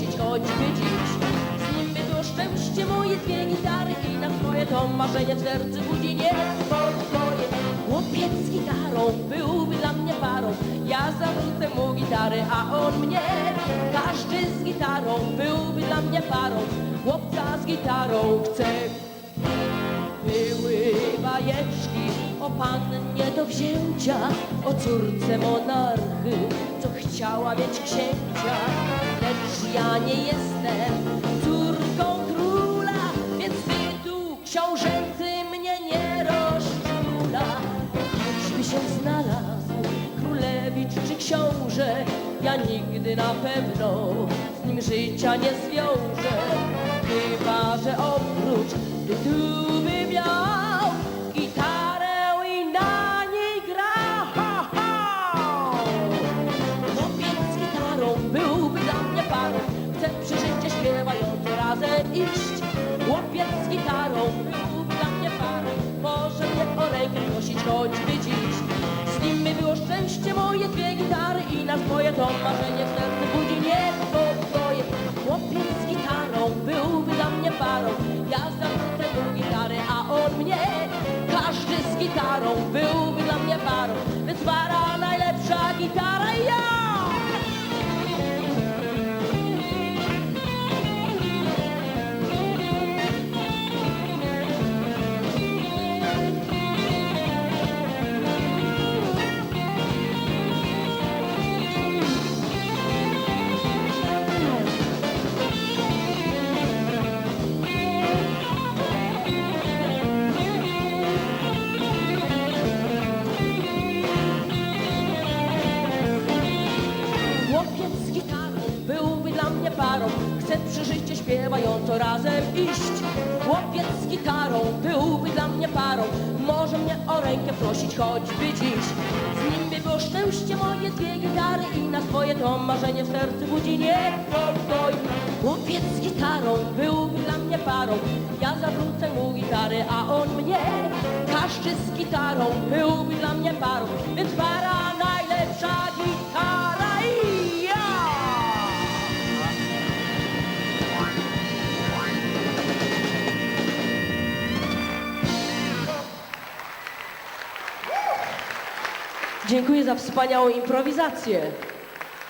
prosić choćby dziś. Z nim by było szczęście moje dwie gitary i na swoje to w sercu budzi niepokoje. Chłopiec z gitarą byłby dla mnie parą. Ja zawrócę mu gitary, a on mnie. Każdy z gitarą byłby dla mnie parą. Chłopca z gitarą chce. Były bajeczki o pannie do wzięcia, o córce monarchy, chciała mieć księcia. Lecz ja nie jestem córką króla, więc tytuł książęcy mnie nie rozczula. Choćby się znalazł królewicz czy książę, ja nigdy na pewno z nim życia nie zwiążę. Chyba, że oprócz tytułu razem iść. Chłopiec z gitarą byłby dla mnie parą. Może mnie o rękę prosić choćby dziś. Z nim by było szczęście moje dwie gitary i na swoje to marzenie byłby dla mnie parą. Chcę przy życie śpiewająco razem iść. Chłopiec z gitarą byłby dla mnie parą. Może mnie o rękę prosić choćby dziś. Z nim by było szczęście moje dwie gitary i na swoje to marzenie w sercu budzi niepokoj. Chłopiec z gitarą byłby dla mnie parą. Ja zawrócę mu gitary, a on mnie. Każdy z gitarą byłby dla mnie parą. Więc para Dziękuję za wspaniałą improwizację.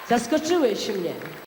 Zaskoczyłeś mnie.